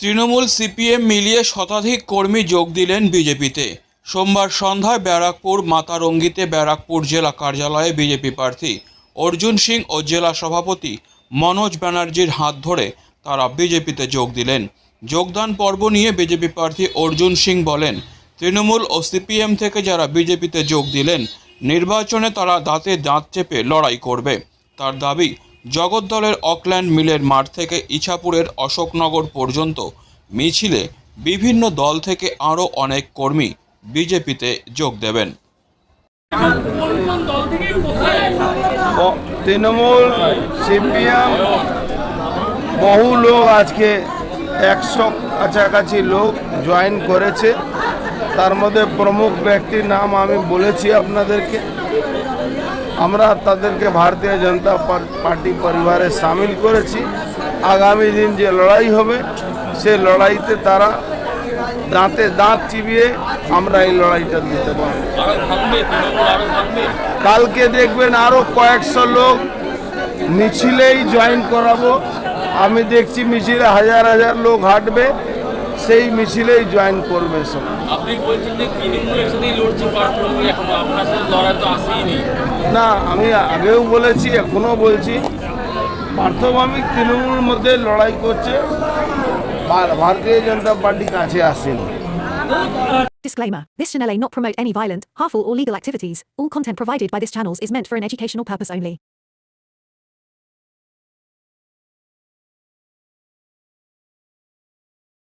Trinamool CPM মিলিয়ে শতাধিক কর্মী যোগ দিলেন বিজেপিতে। সোমবার সন্ধ্যায় ব্যারাকপুর মাতারঙ্গিতে ব্যারাকপুর জেলা কার্যালয়ে বিজেপি প্রার্থী অর্জুন সিং ও জেলা সভাপতি মনোজ ব্যানার্জির হাত ধরে তারা বিজেপিতে যোগ দিলেন। যোগদান পর্ব নিয়ে বিজেপি প্রার্থী অর্জুন সিং বলেন, তৃণমূল ও সিপিএম থেকে যারা বিজেপিতে যোগ দিলেন, নির্বাচনে তারা দাঁতে দাঁত চেপে লড়াই করবে। তার দাবি জগদ্দলের অকল্যান্ড মিলের মাঠ থেকে ইছাপুরের অশোকনগর পর্যন্ত মিছিলে বিভিন্ন দল থেকে আরও অনেক কর্মী বিজেপিতে যোগ দেবেন। তৃণমূল, সিপিএম, বহু লোক আজকে একশো কাছাকাছি লোক জয়েন করেছে। তার মধ্যে প্রমুখ ব্যক্তির নাম আমি বলেছি আপনাদেরকে। আমরা তাদেরকে ভারতীয় জনতা পার- পার্টি পরিবারে সামিল করেছি। আগামী দিন যে লড়াই হবে, সে লড়াইতে তারা দাঁতে দাঁত চিবিয়ে আমরা এই লড়াইটা দিতে পারব কালকে দেখবেন আরও কয়েকশো লোক মিছিলেই জয়েন করাবো। আমি দেখছি মিছিলে হাজার হাজার লোক হাঁটবে, সেই মিছিলেই জয়েন করবে সব। না আমি আগেও বলেছি এখনও বলছি পার্থভূমিক তৃণমূলের মধ্যে লড়াই করছে ভারতীয় জনতা পার্টি কাছে আসেন Disclaimer This channel may not promote any violent, harmful, or legal activities. All content provided by this channel is meant for an educational purpose only.